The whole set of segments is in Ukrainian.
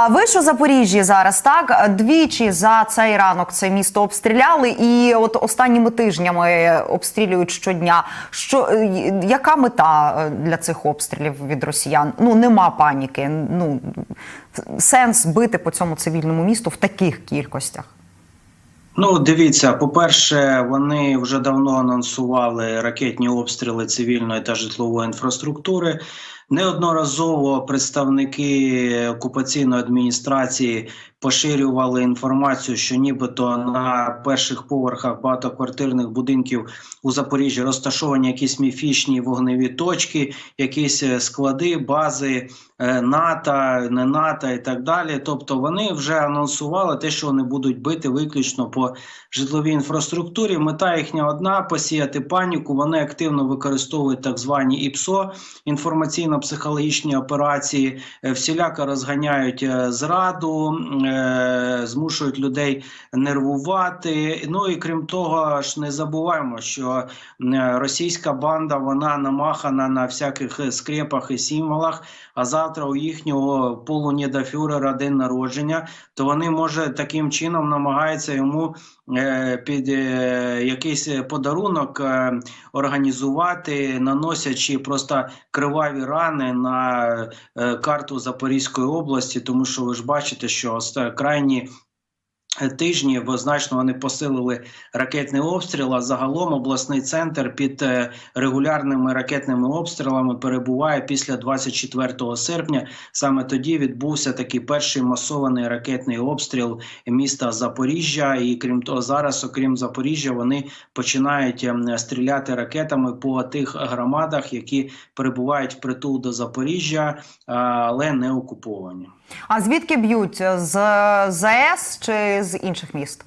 А ви що Запоріжжі зараз? Так двічі за цей ранок це місто обстріляли, і от останніми тижнями обстрілюють щодня. Що е, яка мета е, для цих обстрілів від росіян? Ну нема паніки. Ну сенс бити по цьому цивільному місту в таких кількостях. Ну, дивіться, по-перше, вони вже давно анонсували ракетні обстріли цивільної та житлової інфраструктури. Неодноразово представники окупаційної адміністрації поширювали інформацію, що нібито на перших поверхах багатоквартирних будинків у Запоріжжі розташовані якісь міфічні вогневі точки, якісь е, склади, бази е, НАТО, не НАТО і так далі. Тобто вони вже анонсували те, що вони будуть бити виключно по житловій інфраструктурі. Мета їхня одна посіяти паніку. Вони активно використовують так звані ІПСО інформаційно-психологічні операції, е, всіляко розганяють е, зраду, е, змушують людей нервувати. Ну і крім того, ж не забуваємо, що російська банда вона намахана на всяких скрепах і символах. А завтра у їхнього полунєдафюрера день народження, то вони може таким чином намагаються йому під якийсь подарунок організувати, наносячи просто криваві рани на е, карту Запорізької області, тому що ви ж бачите, що крайні тижні значно вони посилили ракетний обстріл. А загалом обласний центр під е, регулярними ракетними обстрілами перебуває після 24 серпня. Саме тоді відбувся такий перший масований ракетний обстріл міста Запоріжжя. І крім того, зараз, окрім Запоріжжя, вони починають ем, стріляти ракетами по тих громадах, які перебувають впритул до Запоріжжя, але не окуповані. А звідки б'ють з ЗАЕС чи з інших міст?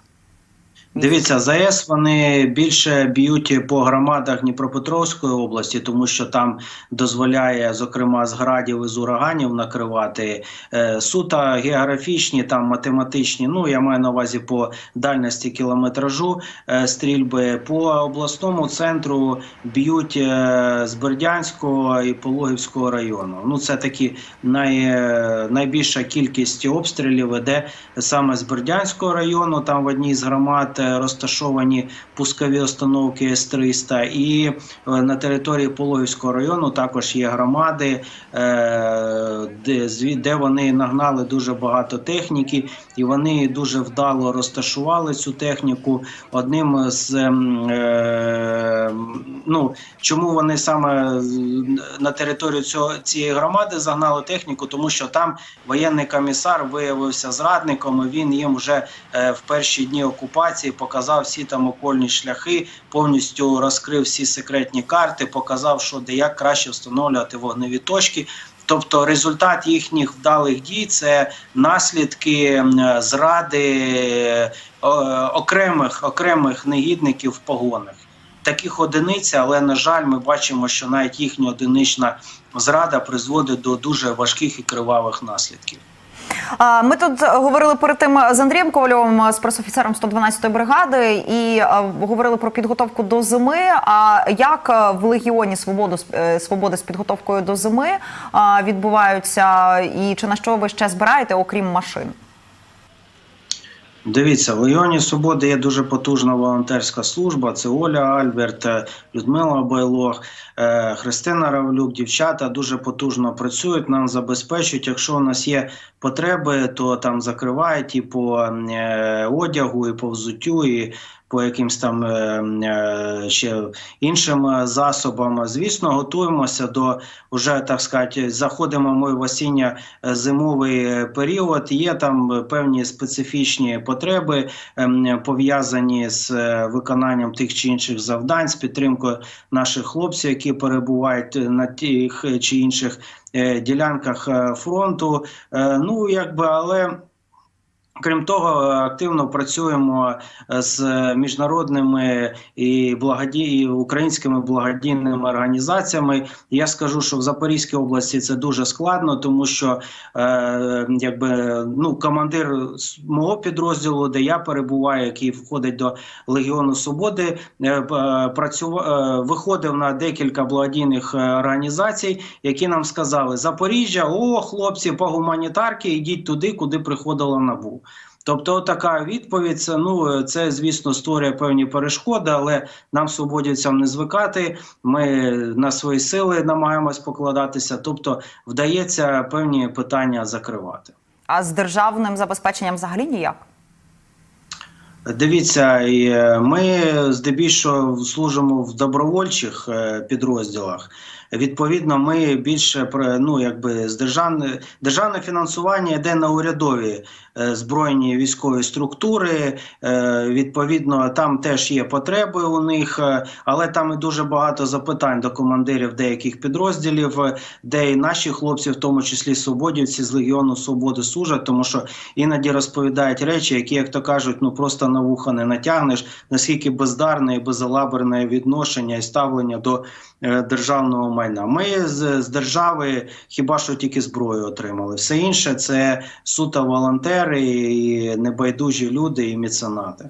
Дивіться, ЗАЕС вони більше б'ють по громадах Дніпропетровської області, тому що там дозволяє, зокрема, з градів і з ураганів накривати е, суто географічні, там математичні. Ну я маю на увазі по дальності кілометражу е, стрільби. По обласному центру б'ють е, з Бердянського і Пологівського району. Ну це такі най, найбільша кількість обстрілів іде саме з Бердянського району. Там в одній з громад розташовані пускові установки С-300. І е, на території Пологівського району також є громади, е, де, вони нагнали дуже багато техніки, і вони дуже вдало розташували цю техніку. Одним з е, ну чому вони саме на територію цієї громади загнали техніку, тому що там воєнний комісар виявився зрадником. і Він їм вже в перші дні окупації показав всі там окольні шляхи, повністю розкрив всі секретні карти, показав, що де як краще встановлювати вогневі точки. Тобто результат їхніх вдалих дій це наслідки зради е, окремих окремих негідників в погонах. Таких одиниць, але на жаль, ми бачимо, що навіть їхня одинична зрада призводить до дуже важких і кривавих наслідків. Ми тут говорили перед тим з Андрієм Ковальовим, з пресофіцером 112-ї бригади, і говорили про підготовку до зими. А як в Легіоні е, Свободи з підготовкою до зими відбуваються, і чи на що ви ще збираєте, окрім машин? Дивіться, в Легіоні Свободи є дуже потужна волонтерська служба. Це Оля Альберт, е, Людмила Байлох, е, Христина Равлюк, дівчата дуже потужно працюють. Нам забезпечують. Якщо у нас є потреби, то там закривають і по е, одягу, і по взуттю, і по якимсь там е, е, ще іншим е, засобам. Звісно, готуємося до вже так сказати, заходимо ми в осінньо-зимовий період. Є там е, певні специфічні потреби ем, пов'язані з е, виконанням тих чи інших завдань, з підтримкою наших хлопців, які перебувають на тих чи інших е, ділянках е, фронту. Е, Ну якби але. Крім того, активно працюємо з міжнародними і благоді... і українськими благодійними організаціями. Я скажу, що в Запорізькій області це дуже складно, тому що е, якби ну командир мого підрозділу, де я перебуваю, який входить до Легіону Свободи, е, працював е, виходив на декілька благодійних е, організацій, які нам сказали: Запоріжжя, о, хлопці, по гуманітарки, ідіть туди, куди приходила набу. Тобто, така відповідь це ну це звісно створює певні перешкоди, але нам свободівцям не звикати. Ми на свої сили намагаємось покладатися. Тобто, вдається певні питання закривати. А з державним забезпеченням взагалі ніяк. Дивіться, е, ми здебільшого служимо в добровольчих е, підрозділах. Відповідно, ми більше про- ну, якби з державне державне фінансування йде на урядові е, збройні військові структури. Е, відповідно, там теж є потреби у них, е, але там і дуже багато запитань до командирів деяких підрозділів, де і наші хлопці, в тому числі свободівці з Легіону Свободи служать, тому що іноді розповідають речі, які, як то кажуть, ну просто на вуха не натягнеш, наскільки бездарне і безалаберне відношення і ставлення до державного майна. Ми з, з держави хіба що тільки зброю отримали. Все інше це суто волонтери і небайдужі люди і меценати.